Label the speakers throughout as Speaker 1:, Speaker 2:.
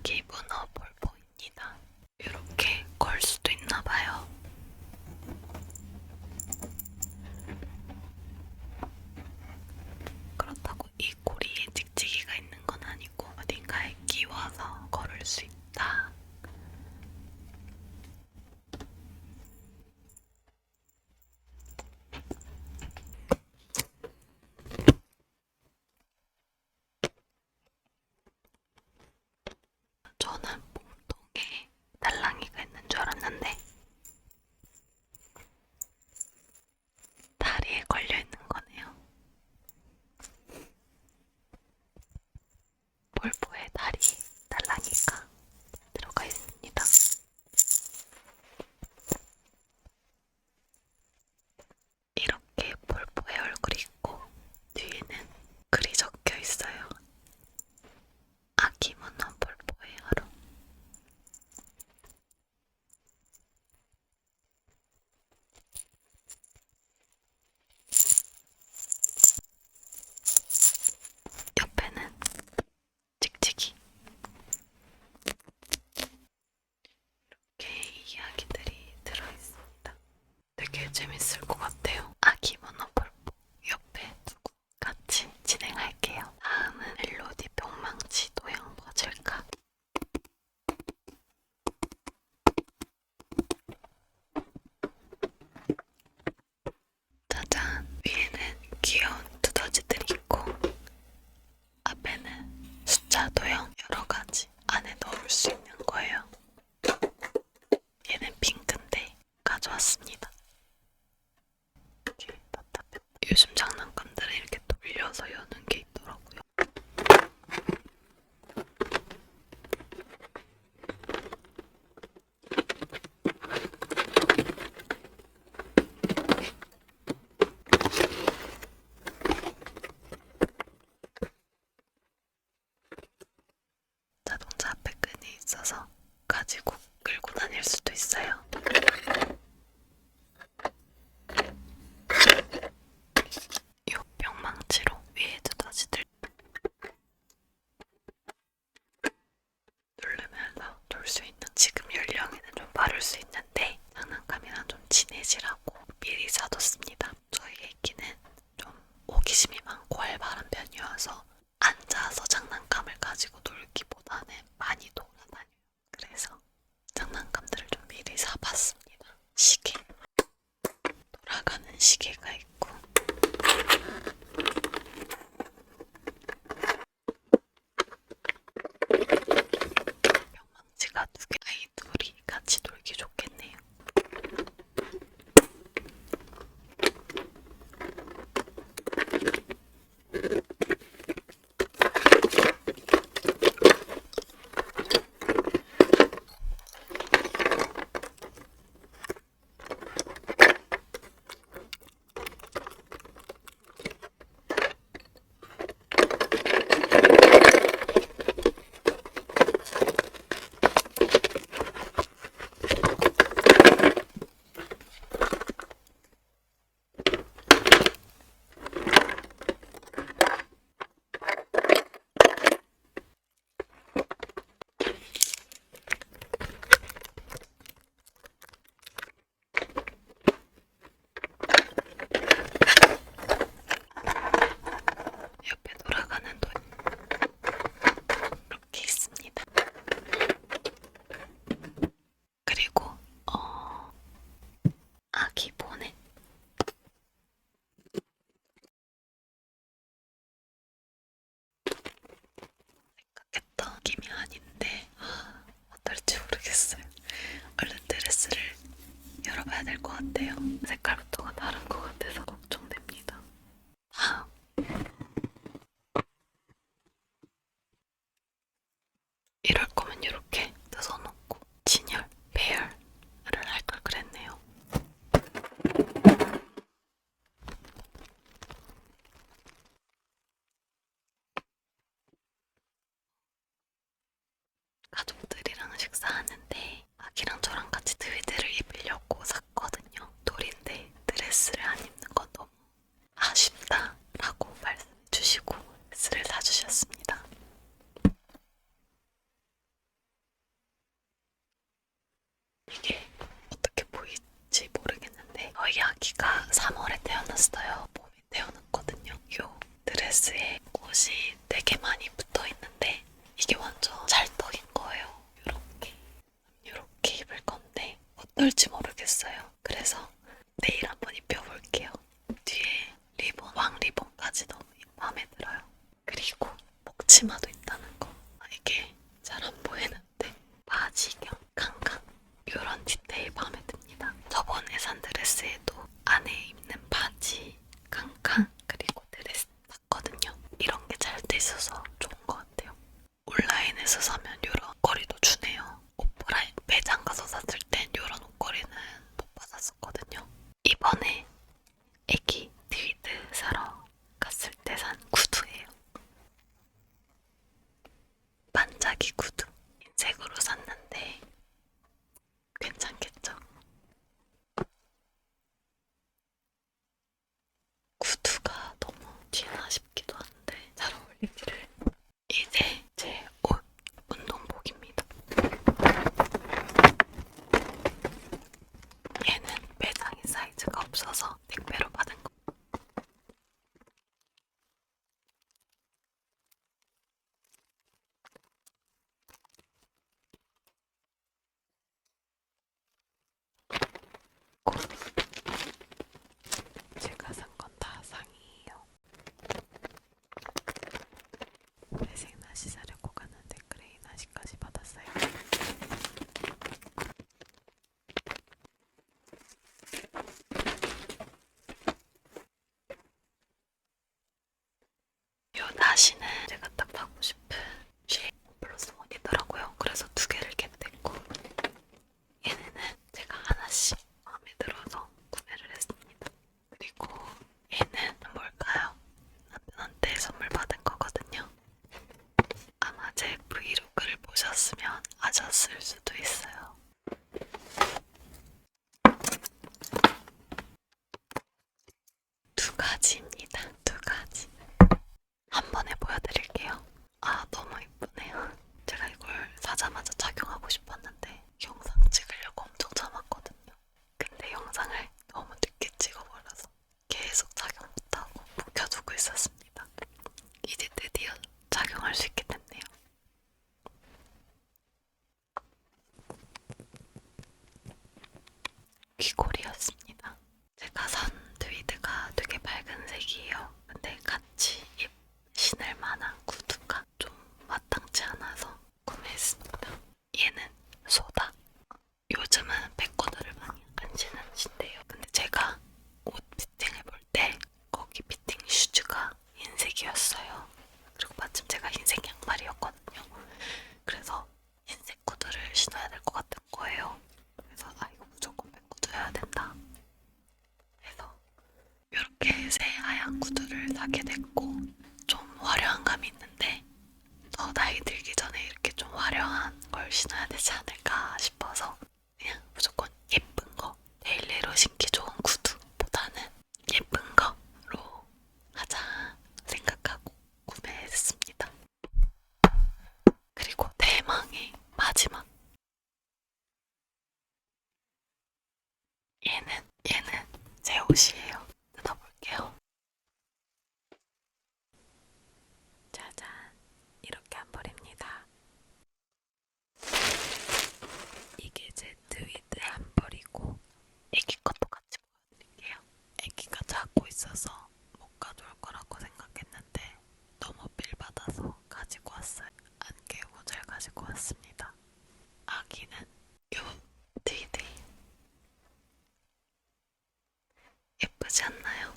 Speaker 1: 아기 문어 볼보입니다. 이렇게 되게 재밌을 것 같아요. 아기가 3월에 태어났어요. 봄에 태어났거든요. 요 드레스에 꽃이 되게 많이 붙어 있는데 이게 완전 잘 떡인 거예요. 요렇게 요렇게 입을 건데 어떨지 모르겠어요. 聞くと。 하고 싶은 쉐이 플러스 원이더라고요. 그래서 두 개를 겟됐고 얘네는 제가 하나씩 마음에 들어서 구매를 했습니다. 그리고 얘는 뭘까요? 남편한테 선물 받은 거거든요. 아마 제 브이로그를 보셨으면 아셨을 수도 있어요. Jesus. 걸 신어야 되지 않을까 싶어서 그냥 무조건 예쁜 거 데일리로 신기 좋은 구두보다는 예쁜 거로 하자 생각하고 구매했습니다. 그리고 대망의 마지막 얘는 얘는 제 옷이에요. 그러지 않나요?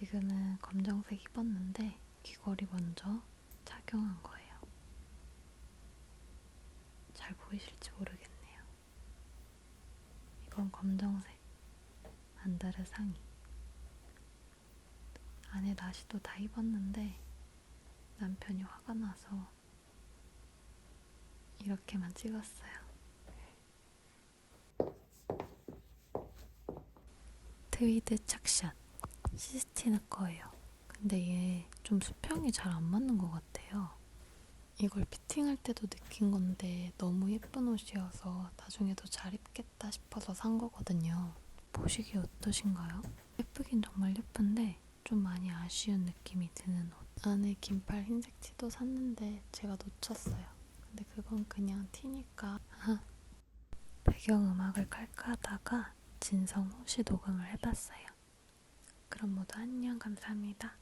Speaker 1: 지금은 검정색 입었는데 귀걸이 먼저 착용한 거예요. 잘 보이실지 모르겠네요. 이건 검정색 안다르 상의. 안에 나시도 다 입었는데 남편이 화가 나서 이렇게만 찍었어요. 트위드 착샷 시스티나 거예요. 근데 얘 좀 수평이 잘 안 맞는 것 같아요. 이걸 피팅할 때도 느낀 건데 너무 예쁜 옷이어서 나중에 더잘 입겠다 싶어서 산 거거든요. 보시기 어떠신가요? 예쁘긴 정말 예쁜데 좀 많이 아쉬운 느낌이 드는 옷. 안에 긴팔 흰색 티도 샀는데 제가 놓쳤어요. 근데 그건 그냥 티니까 배경음악을 깔까 하다가 진성 호시 녹음을 해봤어요. 그럼 모두 안녕 감사합니다.